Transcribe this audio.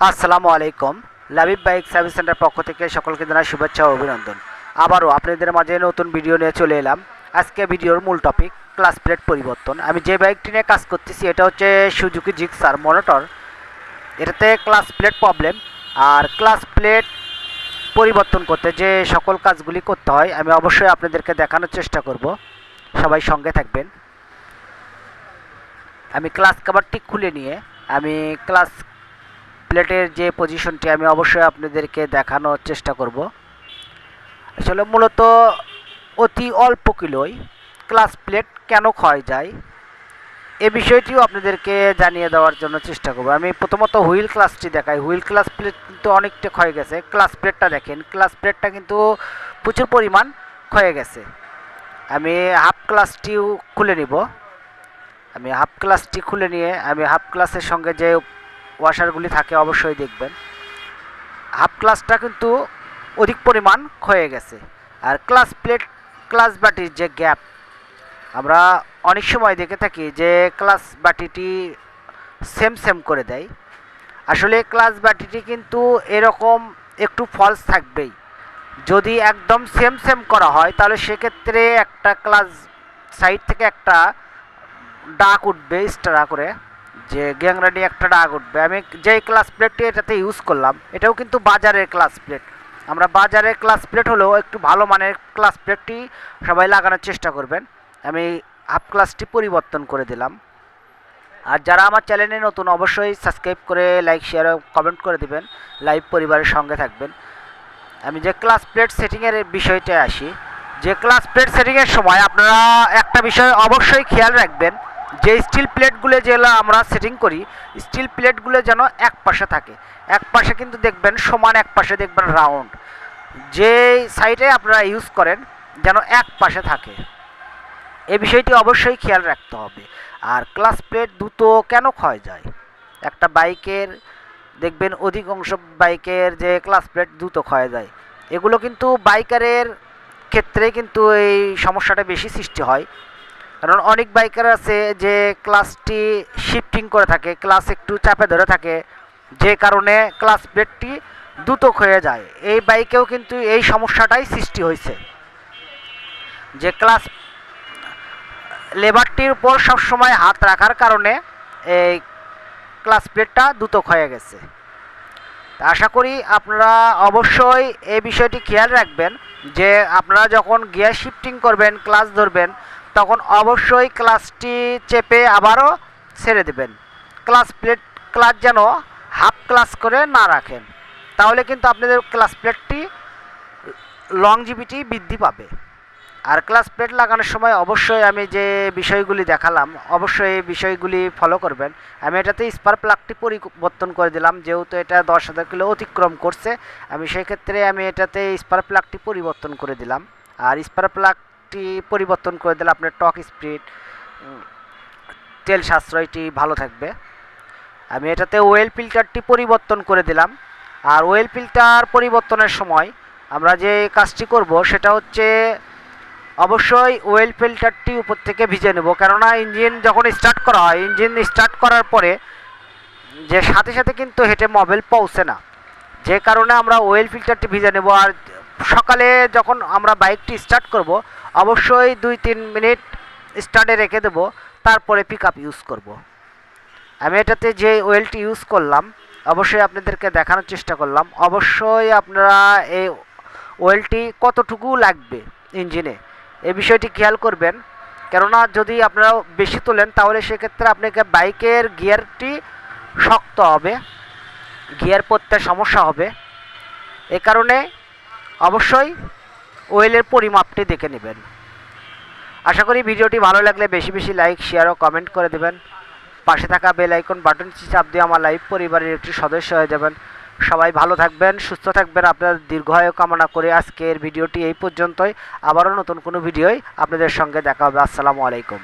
আসসালামু আলাইকুম। Labib bike service centre পক্ষ থেকে সকলকে জানাই শুভেচ্ছা ও অভিনন্দন। আবারও আপনাদের মাঝে নতুন ভিডিও নিয়ে চলে এলাম। আজকে ভিডিওর মূল টপিক ক্লাস প্লেট পরিবর্তন। আমি যে বাইকটি নিয়ে কাজ করতেছি, এটা হচ্ছে সুজুকি জিক্সার মনোটর এটাতে ক্লাস প্লেট প্রবলেম আর ক্লাস প্লেট পরিবর্তন করতে যে সকল কাজগুলি করতে হয়, আমি অবশ্যই আপনাদেরকে দেখানোর চেষ্টা করব। সবাই সঙ্গে থাকবেন। আমি ক্লাস কাভারটি খুলে নিয়ে, আমি ক্লাস প্লেটের যে পজিশনটি আমি অবশ্যই আপনাদেরকে দেখানোর চেষ্টা করব। আসলে মূলত অতি অল্প কিলোই ক্লাস প্লেট কেন ক্ষয় যায়, এ বিষয়টিও আপনাদেরকে জানিয়ে দেওয়ার জন্য চেষ্টা করব। আমি প্রথমত হুইল ক্লাসটি দেখাই। হুইল ক্লাস প্লেট কিন্তু অনেকটা ক্ষয়ে গেছে। ক্লাস প্লেটটা দেখেন। ক্লাস প্লেটটা কিন্তু প্রচুর পরিমাণ ক্ষয়ে গেছে। আমি হাফ ক্লাসটিও খুলে নিব। আমি হাফ ক্লাসটি খুলে নিয়ে আমি হাফ ক্লাসের সঙ্গে যে ওয়াশারগুলি থাকে, অবশ্যই দেখবেন। হাফ ক্লাসটা কিন্তু অধিক পরিমাণ ক্ষয়ে গেছে। আর ক্লাস প্লেট ক্লাস বাটির যে গ্যাপ আমরা অনেক সময় দেখে থাকি যে ক্লাস বাটিটি সেম সেম করে দেয়। আসলে ক্লাস বাটিটি কিন্তু এরকম একটু ফলস থাকবেই। যদি একদম সেম সেম করা হয়, তাহলে সেক্ষেত্রে একটা ক্লাস সাইড থেকে একটা ডাক উঠবে স্টারা করে। যে গ্যাংরানি একটা ডাক উঠবে। আমি যেই ক্লাস প্লেটটি এটাতে ইউজ করলাম, এটাও কিন্তু বাজারের ক্লাস প্লেট আমরা বাজারের ক্লাস প্লেট হলেও একটু ভালো মানের ক্লাস প্লেটটি সবাই লাগানোর চেষ্টা করবেন। আমি হাফ ক্লাসটি পরিবর্তন করে দিলাম। আর যারা আমার চ্যানেলে নতুন, অবশ্যই সাবস্ক্রাইব করে লাইক শেয়ার কমেন্ট করে দিবেন। লাইভ পরিবারের সঙ্গে থাকবেন। আমি যে ক্লাস প্লেট সেটিংয়ের বিষয়টা আসি, যে ক্লাস প্লেট সেটিংয়ের সময় আপনারা একটা বিষয় অবশ্যই খেয়াল রাখবেন। যে স্টিল প্লেটগুলো যেগুলো আমরা সেটিং করি স্টিল প্লেটগুলো যেন এক পাশে থাকে। এক পাশে কিন্তু দেখবেন সমান এক পাশে দেখবেন রাউন্ড যে সাইডে আপনারা ইউজ করেন, যেন এক পাশে থাকে। এ বিষয়টি অবশ্যই খেয়াল রাখতে হবে। আর ক্লাস প্লেট দ্রুত কেন ক্ষয় যায়? একটা বাইকের, দেখবেন অধিকাংশ বাইকের যে ক্লাস প্লেট দ্রুত ক্ষয় যায়। এগুলো কিন্তু বাইকারের ক্ষেত্রে কিন্তু এই সমস্যাটা বেশি সৃষ্টি হয়। কারণ অনেক বাইকার আছে যে ক্লাসটি শিফটিং করে থাকে ক্লাস একটু চাপে ধরে থাকে, যে কারণে ক্লাস প্লেটটি দ্রুত হয়ে যায়। এই বাইকেও কিন্তু এই সমস্যাটাই সৃষ্টি হয়েছে। যে ক্লাস লেবারটির উপর সবসময় হাত রাখার কারণে এই ক্লাস প্লেটটা দ্রুত হয়ে গেছে। আশা করি আপনারা অবশ্যই এই বিষয়টি খেয়াল রাখবেন যে আপনারা যখন গিয়ার শিফটিং করবেন ক্লাস ধরবেন তখন অবশ্যই ক্লাসটি চেপে আবারও ছেড়ে দেবেন। ক্লাস প্লেট, ক্লাস যেন হাফ ক্লাস করে না রাখেন। তাহলে কিন্তু আপনাদের ক্লাস প্লেটটি লংজিভিটি বৃদ্ধি পাবে। আর ক্লাস প্লেট লাগানোর সময় অবশ্যই আমি যে বিষয়গুলি দেখালাম, অবশ্যই এই বিষয়গুলি ফলো করবেন। আমি এটাতে স্পার প্লাগটি পরিবর্তন করে দিলাম, যেহেতু এটা দশ হাজার কিলো অতিক্রম করছে, আমি সেই ক্ষেত্রে আমি এটাতে স্পার প্লাগটি পরিবর্তন করে দিলাম। আর স্পার প্লাগটি পরিবর্তন করে দিলে আপনার টক স্পিড তেল সাশ্রয়টি ভালো থাকবে। আমি এটাতে ওয়েল ফিল্টারটি পরিবর্তন করে দিলাম। আর ওয়েল ফিল্টার পরিবর্তনের সময় আমরা যে কাজটি করব সেটা হচ্ছে অবশ্যই ওয়েল ফিল্টারটি উপর থেকে ভিজে নেব। কেননা ইঞ্জিন যখন স্টার্ট করা হয় ইঞ্জিন স্টার্ট করার পরে যে সাথে সাথে কিন্তু হেঁটে মোবাইল পৌঁছে না। যে কারণে আমরা ওয়েল ফিল্টারটি ভিজে নেব। আর সকালে যখন আমরা বাইকটি স্টার্ট করব অবশ্যই দুই তিন মিনিট স্টার্টে রেখে দেব, তারপরে পিক ইউজ করব। আমি এটাতে যে ওয়েলটি ইউজ করলাম, অবশ্যই আপনাদেরকে দেখানোর চেষ্টা করলাম। অবশ্যই আপনারা এই ওয়েলটি কতটুকু লাগবে ইঞ্জিনে এই বিষয়টি খেয়াল করবেন। কেননা যদি আপনারা বেশি তোলেন, তাহলে সেক্ষেত্রে আপনাকে বাইকের গিয়ারটি শক্ত হবে গিয়ার পড়তে সমস্যা হবে। এ কারণে অবশ্যই ওয়েলের পরিমাপটি দেখে নেবেন। আশা করি ভিডিওটি ভালো লাগলে বেশি বেশি লাইক শেয়ার ও কমেন্ট করে দেবেন। পাশে থাকা বেল আইকন বাটনটি চাপ দিয়ে আমার লাইভ পরিবারের একটি সদস্য হয়ে যাবেন। সবাই ভালো থাকবেন, সুস্থ থাকবেন। আপনাদের দীর্ঘায়ু কামনা করে আজকের ভিডিওটি এই পর্যন্তই। আবারও নতুন কোনো ভিডিওই আপনাদের সঙ্গে দেখা হবে। আসসালামু আলাইকুম।